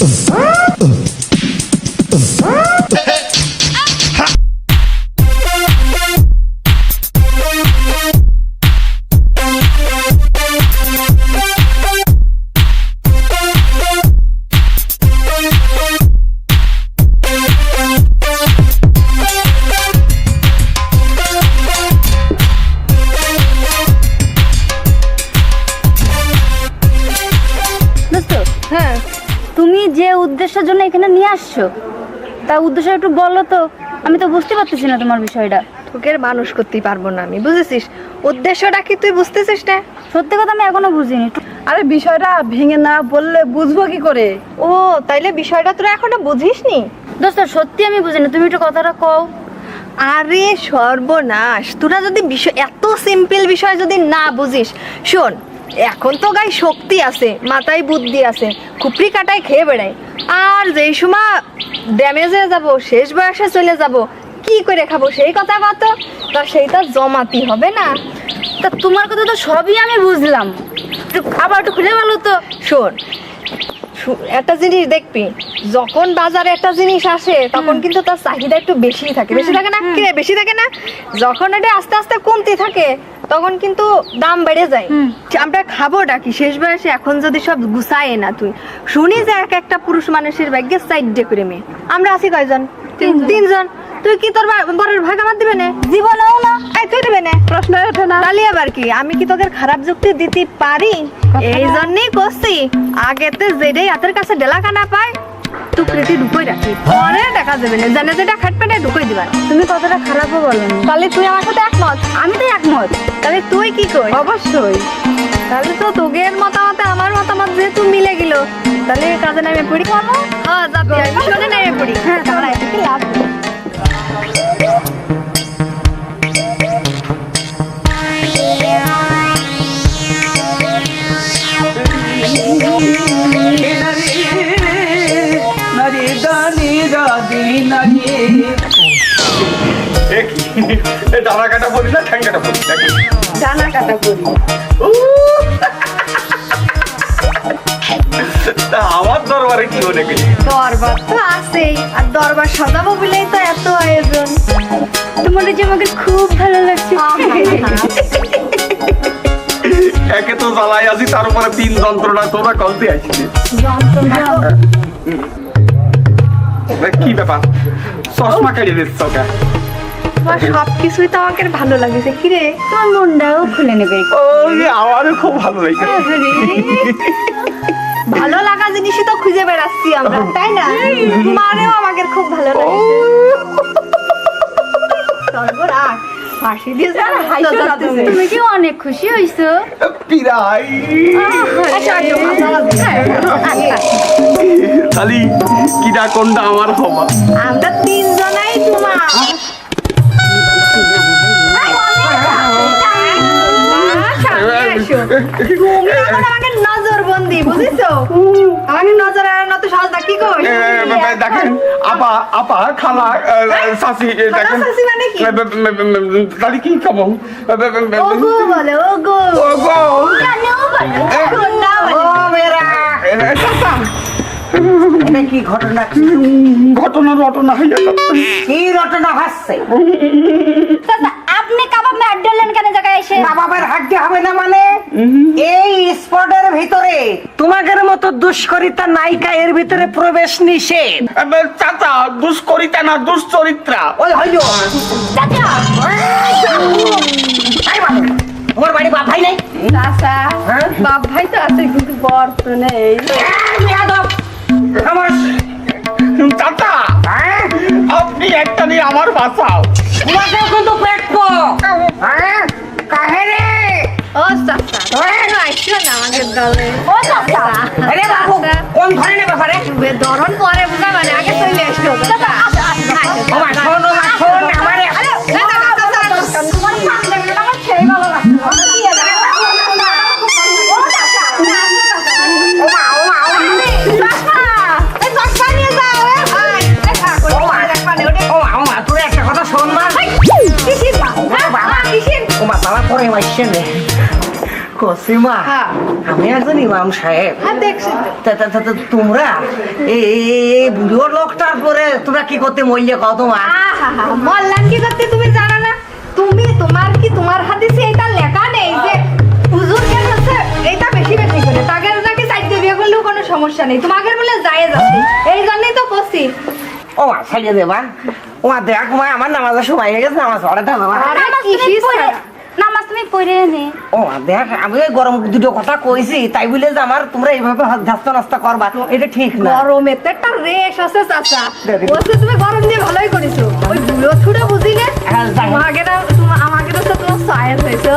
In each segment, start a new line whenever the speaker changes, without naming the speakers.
দোস্ত উদ্দেশ্যের জন্য এখানে নিয়ে আসছো? তা উদ্দেশ্য একটু বলো তো। আমি তো বুঝতে পারতেছি না তোমার বিষয়টা।
তোকে মানুষ করতেই পারব না আমি বুঝেছিস? উদ্দেশ্যটা কি তুই বুঝতেছিস না?
সত্যি কথা আমি এখনও বুঝিনি।
আরে বিষয়টা ভেঙে না বললে বুঝব কি করে?
ও তাইলে বিষয়টা তোরা এখনও বুঝিসনি?
দোস্ত সত্যি আমি বুঝিনি তুমি একটু কথাটা কও।
আরে সর্বনাশ তোরা যদি বিষয় এত সিম্পল বিষয় যদি না বুঝিস শোন এখন তো গায়ে শক্তি আছে মাথায় বুদ্ধি আছে খুপড়ি কাটায় খেয়ে বেড়াই আর যেই সময় ড্যামেজে যাব শেষ বয়সে চলে যাব কি করে খাব সেই কথা কত? তা সেইটা জমাতি হবে না।
তা তোমার কথা তো সবই আমি বুঝলাম। একটু আবার একটু খুলে বলো তো।
শোন একটা জিনিস দেখবি যখন বাজারে একটা জিনিস আসে তখন কিন্তু তার চাহিদা একটু বেশি থাকে। বেশি থাকে না? কি বেশি থাকে না? যখন এটা আস্তে আস্তে কমতে থাকে তখন কিন্তু দাম বেড়ে যায়। আমরা খাব ডাকি শেষ বয়সে এখন যদি সব গুছায় না তুই। শুনি যে এক একটা পুরুষ মানুষের ভাগ্যে সাইড ডে করে মেয়ে। আমরা আছি কয়জন?
তিনজন।
তুই কি তোর বরের ভাগ আমার দিবে না? জীবনেও না এই তুই দিবে না?
প্রশ্ন ওঠে না।
তাহলে আবার কি? আমি কি তোদের খারাপ যুক্তি দিতে পারি? এই জন্যই করছি। আগেতে যেটাই হাতের কাছে ডেলাকানা পায় টুকরিটি ঢুকোই রাখি। পরে দেখা যাবে না জানে যে খাটবে পেটে ঢুকোই দিবা
তুমি কথাটা খারাপও বলো
তাহলে তুই আমার সাথে একমত?
আমি তো একমত।
তাহলে তুই কি কই
অবশ্যই।
তাহলে তো তোগের মতামতে আমার মতামত যেহেতু মিলে গেল। তাহলে কাজে নামে পড়ি। হ্যাঁ যাবি আমি শোনে নামে পড়ি। হ্যাঁ তাহলে লাভ?
ডানা কাটা বলি না ঠ্যাং কাটা বলি
ডানা কাটা করি
আমার দরবারে কি হলে
দরবার তো আছেই আর দরবার সাজাবো বলেই তো এত আয়োজন।
তোমার যে আমাকে খুব ভালো লাগছে।
একে তো জ্বালাই আছি তার উপরে তিন যন্ত্রণা তোরা কলতে আসছি কি ব্যাপার? চশমা কেড়ে দিচ্ছ ওকে
তোমার সবকিছুই তো আমাকে ভালো লাগছে কি রে
তোমার মনটাও খুলে নেবে
ওই আমারও খুব ভালো লাগছে
ভালো লাগা জিনিসই তো খুঁজে বেড়াচ্ছি আমরা তাই না আমাকে খুব ভালো ফাঁসি দিয়ে তুমি।
কি অনেক খুশি হইছো
পিরাই
আচ্ছা, আচ্ছা,
খালি কিডা কোনটা আমার হবা
আমরা তিনজনাই তোমার আমাকে নজর এড়ানো তো সহজ না কি?
দেখেন আপা খালা দেখেন।
মানে কি?
তাহলে খাব?
ওগো বলে ওগো।
ওগো।
ঘটনা?
ঘটনা রটনা হয়ে
কি ঘটনা হাসছে
দাদা আপনি কাবাব মে আড্ডা লেন কেন
বাবার হাড্ডি হবে না মানে? এই স্পটের ভিতরে তোমাদের মতো দুষ্করিতা নায়িকা এর ভিতরে প্রবেশ নিষেধ।
চাচা দুষ্করিতা না দুশ্চরিত্রা?
ওই হইল। তাই তোমার বাড়ি বাপ ভাই নাই?
চাচা
হ্যাঁ?
বাপ ভাই তো আছে কিন্তু বর তো নেই।
আমার
চাচা!
হ্যাঁ?
আপনি একটা নিয়ে আমার বাঁচাও।
তোমাকেও কিন্তু পেটবো হ্যাঁ? কাহে
না
ও চাচা
আরে বাবু কোন ধরনের ব্যাপারে
ধরন পরে বুঝা মানে আগে চলে এসো
সীমা
হ্যাঁ।
আমি একজন ইমাম সাহেব।
হ্যাঁ দেখছি। তা-
তা- তা- তা তোমরা এই বুড়ো লোকটার পরে তোমরা কি করতে মরলে কত
আহাহা, মল্লান কি করতে তুমি জানো না? তুমি তোমার কি তোমার হাদিসে এটা লেখা নেই যে হুজুর কেন হচ্ছে এটা বেশি বেশি করে। তাকে নাকি চাইতে বিয়ে করলেও কোনো সমস্যা নেই। তোমাকে বলে যায় যাচ্ছে। এই জন্যই তো করছি।
ও মা ছাড়িয়ে দেবা ও মা দেখ মা আমার নামাজের সময় হয়ে গেছে নামাজ পড়াতে হবে মা।
আরে
নামাজ
কি
তুমি
শিস
পড়ে
করা?
নামাজ তুমি পড়ে নে।
ও দেখ আমি গরম দুটো কথা কইছি তাই বলে যে আমার তোমরা এইভাবে ধাস্ত নাস্তা করবা এটা ঠিক না।
গরমে তো একটা রেশ আছে চাচা। বলছে তুমি গরম দিয়ে ভালোই করেছ। ওই বুড়ো ছুড়ে বুঝিলে আমাকে না আমাকে তো তোমার সায়েন্স হয়েছে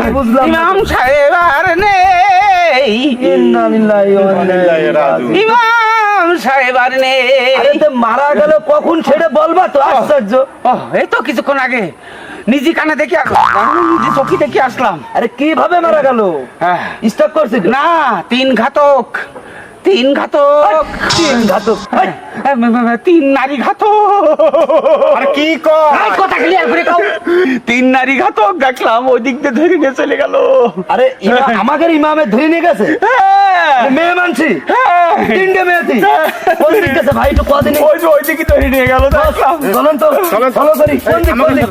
কি বুঝলাম
ইমাম সাহেব আর নেই।
ইন্না লিল্লাহি ওয়া ইন্না ইলাইহি রাজিউন।
ইমাম সাহেব আর নেই।
আরে তো মারা গেল কখন ছেড়ে বলবা তো? আশ্চর্য।
ও এই তো কিছুক্ষণ আগে। নিজি কানে দেখি আসলাম। নিজি চোখি দেখি আসলাম।
আরে কীভাবে মারা গেল?
হ্যাঁ।
স্টক করছে
না তিন ঘাতক। তিন ঘাতক।
তিন ঘাতক
এম, তিন নারী ঘাতক।
আর কি
কথা ক্লিয়ার করে কও। তিন নারী ঘাতক দেখলাম ওই দিক দিয়ে ধরে নিয়ে চলে গেল।
আরে ইমা- আমাদের ইমামে ধরে নিয়ে গেছে?
হ্যাঁ,
মেয়ে মানছি?
হ্যাঁ।
তিনটে মেয়েছি কোন দিক গেছে ভাই একটু কদিন
ওই যে ওই দিকে ধরে নিয়ে গেল
চলেন তো।
চলেন,
চলো করি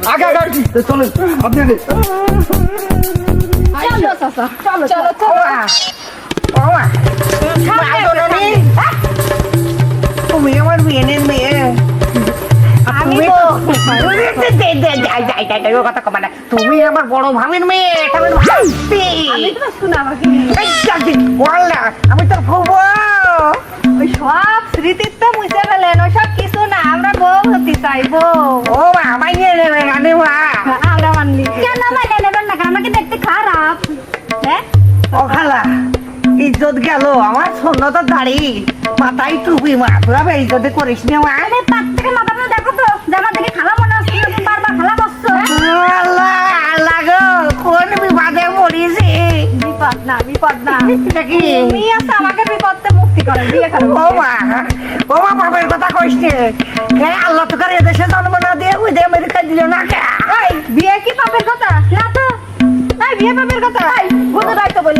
আগে, আগে।
তো চলেন। আপনি।
চলো চলো চলো
তুমি আমার মেয়ে
আমি
কথা না। তুমি বড় ভাবির মেয়ে এটা আমার ভাবছি।
আমি তো
আমি ফুফু।
ওই সব স্মৃতির তো মুছে ফেলেন ওই সব কিছু না আমরা বউ হতে চাইব
ও আমায় নিয়ে নেবে না রে মা।
আমরা মানলি
কেন মানে নেবেন না আমাকে দেখতে খারাপ হ্যাঁ
ও খালা, ইজ্জত গেল। আমার সুন্নতের দাড়ি। মাথায় টুপি মা তোরা বে ইজ্জতে করিস না মা
আরে পাক থেকে মাথাটা দেখো তো। আমার দেখে খালা মনে না, তুমি বারবার খালা করছ
আল্লাহ আল্লাহ গো কোন বিবাদে পড়িছি?
বিপদ না বিপদ না।
কি?
তুমি আছে আমাকে বিপদ থেকে মুক্তি করে বিয়ে করো।
ও মা ও মা বাপের কথা কইস নে। আল্লাহ তো করে এদেশে জন্ম না দিয়ে ওই যে আমেরিকা দিল না কে?
বিয়ে কি পাপের কথা? না তো। এই বিয়ে পাপের কথা? বুঝে দায়িত্ব বলি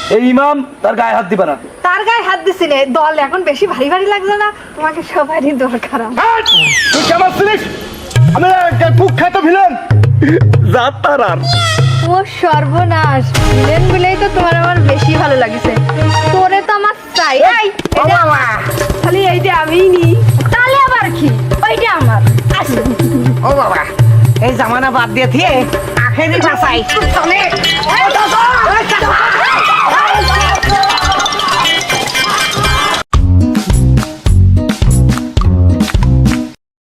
এই
ইমাম তার গায়ে হাত দিবা না।
তার গায়ে হাত দিছিলে দল এখন বেশি ভারী ভারী লাগছে না তোমাকে সবারই দরকার।
তুই কেমন ছিলিস? আমি একটা কুখ্যাত ভিলেন যাত্রার
ও সর্বনাশ ভিলেন বলেই তো তোমার আমার বেশি ভালো লাগছে। তোরে তো আমার চাই। এই, খালি এইটা আমিই নি।
তাহলে আবার কি? ওইটা আমার। আসো।
ও বাবা এই জামানা বাদ দিয়ে থিয়ে আখেরি ভাষাই চলে!